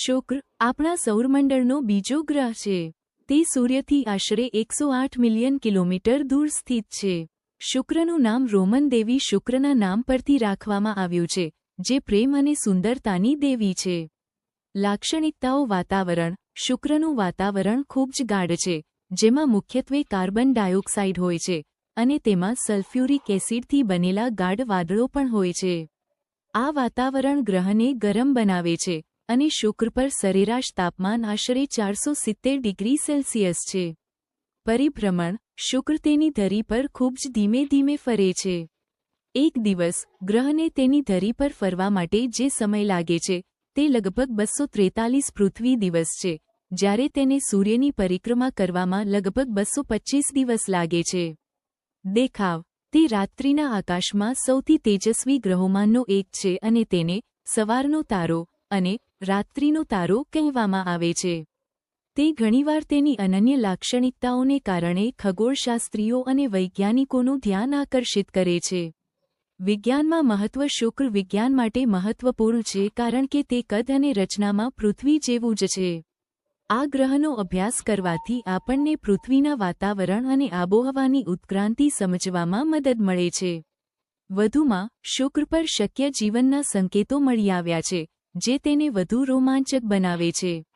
શુક્ર, આપણા સૌરમંડળનો બીજો ગ્રહ છે. તે સૂર્યથી આશરે એકસો આઠ મિલિયન કિલોમીટર દૂર સ્થિત છે. શુક્રનું નામ રોમન દેવી શુક્રના નામ પરથી રાખવામાં આવ્યું છે, જે પ્રેમ અને સુંદરતાની દેવી છે. લાક્ષણિકતાઓ વાતાવરણ, શુક્રનું વાતાવરણ ખૂબ જ ગાઢ છે, જેમાં મુખ્યત્વે કાર્બન ડાયોક્સાઇડ હોય છે, અને તેમાં સલ્ફ્યુરિક એસિડથી બનેલા ગાઢ વાદળો પણ હોય છે. આ વાતાવરણ ગ્રહને ગરમ બનાવે છે અને શુક્ર પર સરેરાશ તાપમાન આશરે ચારસો સિત્તેર ડિગ્રી સેલ્સિયસ છે. પરિભ્રમણ, શુક્ર તેની ધરી પર ખૂબ જ ધીમે ધીમે ફરે છે. એક દિવસ, ગ્રહને તેની ધરી પર ફરવા માટે જે સમય લાગે છે, તે લગભગ બસો ત્રેતાલીસ પૃથ્વી દિવસ છે, જ્યારે તેને સૂર્યની પરિક્રમા કરવામાં લગભગ બસો દિવસ લાગે છે. દેખાવ, તે રાત્રિના આકાશમાં સૌથી તેજસ્વી ગ્રહોમાંનો એક છે અને તેને સવારનો તારો અને રાત્રિનો તારો કહેવામાં આવે છે. તે ઘણીવાર તેની અનન્ય લાક્ષણિકતાઓને કારણે ખગોળશાસ્ત્રીઓ અને વૈજ્ઞાનિકોનું ધ્યાન આકર્ષિત કરે છે. વિજ્ઞાનમાં મહત્વ શુક્ર વિજ્ઞાન માટે મહત્વપૂર્ણ છે કારણ કે તે કદ અને રચનામાં પૃથ્વી જેવું જ છે. આ ગ્રહનો અભ્યાસ કરવાથી આપણને પૃથ્વીના વાતાવરણ અને આબોહવાની ઉત્ક્રાંતિ સમજવામાં મદદ મળે છે. વધુમાં, શુક્ર પર શક્ય જીવનના સંકેતો મળી આવ્યા છે. જે તેને વધુ રોમાંચક બનાવે છે.